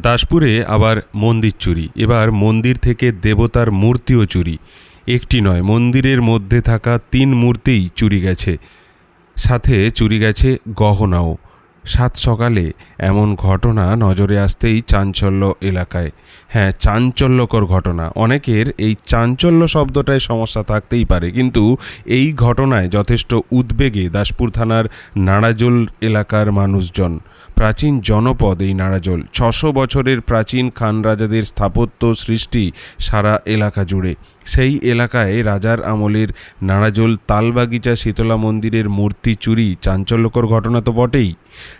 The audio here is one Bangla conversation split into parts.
দাসপুরে আবার মন্দির চুরি। এবার মন্দির থেকে দেবতার মূর্তিও চুরি। একটি নয়, মন্দিরের মধ্যে থাকা তিন মূর্তিই চুরি গেছে। সাথে চুরি গেছে গহনাও। সাত সকালে এমন ঘটনা নজরে আসতেই চাঞ্চল্য এলাকায়। হ্যাঁ চাঞ্চল্যকর ঘটনা। অনেকের এই চাঞ্চল্য শব্দটায় সমস্যা থাকতেই পারে। কিন্তু এই ঘটনায় যথেষ্ট উদ্বেগে দাসপুর থানার নাড়াজোল এলাকার মানুষজন। প্রাচীন জনপদ এই নাড়াজোল। ছশো বছরের প্রাচীন খান রাজাদের স্থাপত্য সৃষ্টি সারা এলাকা জুড়ে। সেই এলাকায় রাজার আমলের নাড়াজোল, তালবাগিচা, শীতলা মন্দিরের মূর্তি চুরি, চাঞ্চল্যকর ঘটনা তো বটেই।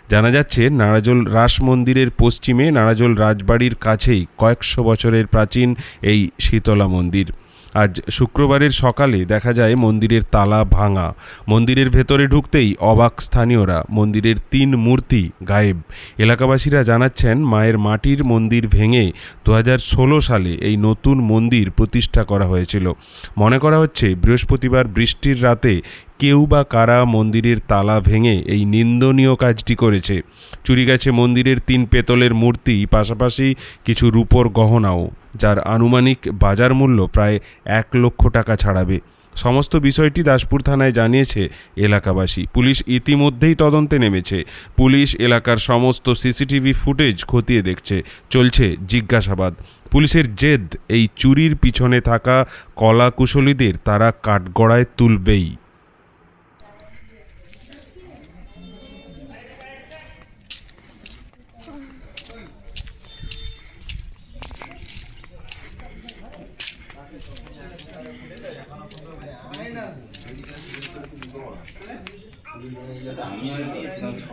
জানা যাচ্ছে, নাড়াজোল রাস মন্দিরের পশ্চিমে নাড়াজোল রাজবাড়ির কাছেই কয়েকশো বছরের প্রাচীন এই শীতলা মন্দির। আজ শুক্রবারের সকালে দেখা যায় মন্দিরের তালা ভাঙা। মন্দিরের ভেতরে ঢুকতেই অবাক স্থানীয়রা। মন্দিরের তিন মূর্তি গায়েব। এলাকাবাসীরা জানাচ্ছেন, মায়ের মাটির মন্দির ভেঙে দু হাজার ষোলো সালে এই নতুন মন্দির প্রতিষ্ঠা করা হয়েছিল। মনে করা হচ্ছে, বৃহস্পতিবার বৃষ্টির রাতে কেউ বা কারা মন্দিরের তালা ভেঙে এই নিন্দনীয় কাজটি করেছে। চুরি গেছে মন্দিরের তিন পেতলের মূর্তি, পাশাপাশি কিছু রূপোর গহনাও। যার আনুমানিক বাজার মূল্য প্রায় এক লক্ষ টাকা ছাড়াবে। সমস্ত বিষয়টি দাসপুর থানায় জানিয়েছে এলাকাবাসী। পুলিশ ইতিমধ্যেই তদন্তে নেমেছে। পুলিশ এলাকার সমস্ত সিসিটিভি ফুটেজ খতিয়ে দেখছে। চলছে জিজ্ঞাসাবাদ। পুলিশের জেদ এই চুরির পিছনে থাকা কলা কুশলীদের তারা কাঠগড়ায় তুলবেই আমি আর কি ছ-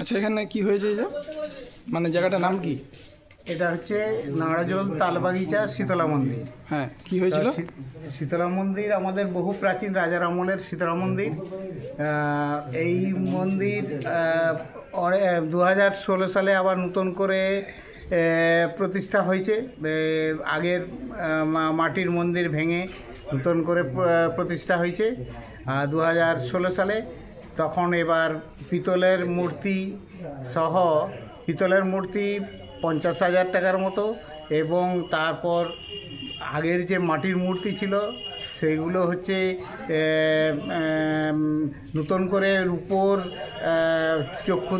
আচ্ছা এখানে কি হয়েছে এই যে? মানে জায়গাটার নাম কি? এটা হচ্ছে নাড়াজোল তালবাগিচা শীতলা মন্দির। হ্যাঁ কি হয়েছিল? শীতলা মন্দির আমাদের বহু প্রাচীন রাজার আমলের শীতলা মন্দির। এই মন্দির দু হাজার ষোলো সালে আবার নতুন করে প্রতিষ্ঠা হয়েছে। আগের মাটির মন্দির ভেঙে নতুন করে প্রতিষ্ঠা হয়েছে। দু হাজার ষোলো সালে তখন এবার পিতলের মূর্তি সহ পিতলের মূর্তি পঞ্চাশ হাজার টাকার মতো এবং তারপর আগের যে মাটির মূর্তি ছিল সেইগুলো হচ্ছে নতুন করে রূপোর চক্ষু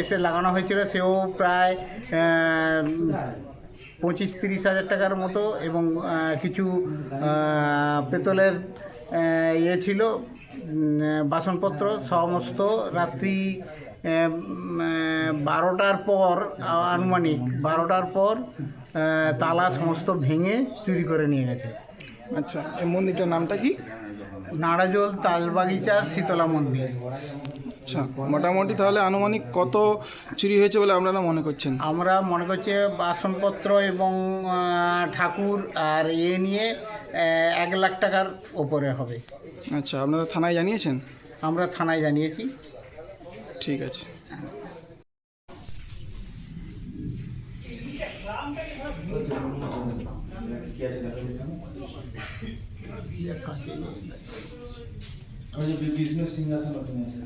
এসে লাগানো হয়েছিল। সেও প্রায় পঁচিশ তিরিশ হাজার টাকার মতো এবং কিছু পেতলের ইয়ে ছিল। বাসনপত্র সমস্ত রাত্রি বারোটার পর আনুমানিক বারোটার পর তালা সমস্ত ভেঙে চুরি করে নিয়ে গেছে। আচ্ছা এই মন্দিরটার নামটা কি? নাড়াজোল তালবাগিচা শীতলা মন্দির। আচ্ছা মোটামুটি তাহলে আনুমানিক কত চুরি হয়েছে বলে আপনারা মনে করছেন? আমরা মনে করছি বাসনপত্র এবং ঠাকুর আর এ নিয়ে এক লাখ টাকার ওপরে হবে। আচ্ছা আপনারা থানায় জানিয়েছেন? আমরা থানায় জানিয়েছি। ঠিক আছে?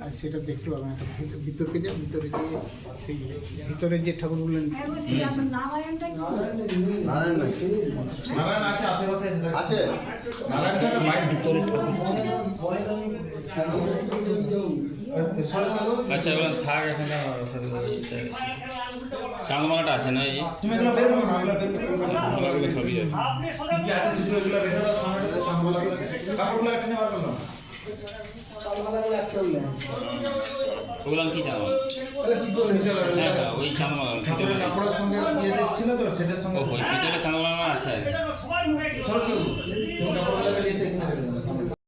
আর সেটা দেখতে পাবেন একটা ভিতরকে যে ভিতরে যে সেই ভিতরে যে ঠাকুরগুলো নারায়ণ আছে আশেপাশে আছে। নারায়ণটা বাইরে ভিতরে আচ্ছা এগুলো থাক এখানে চাঁদমালাটা আছে না এই? সবই আছে। কি হ্যাঁ হ্যাঁ, ওই ঠাকুরের ভিতরে। কাপড়ের সঙ্গে ইয়ে ছিল তো সেটার সঙ্গে ওই ভিতরে চাঁদমালা আছে। চলো এসে।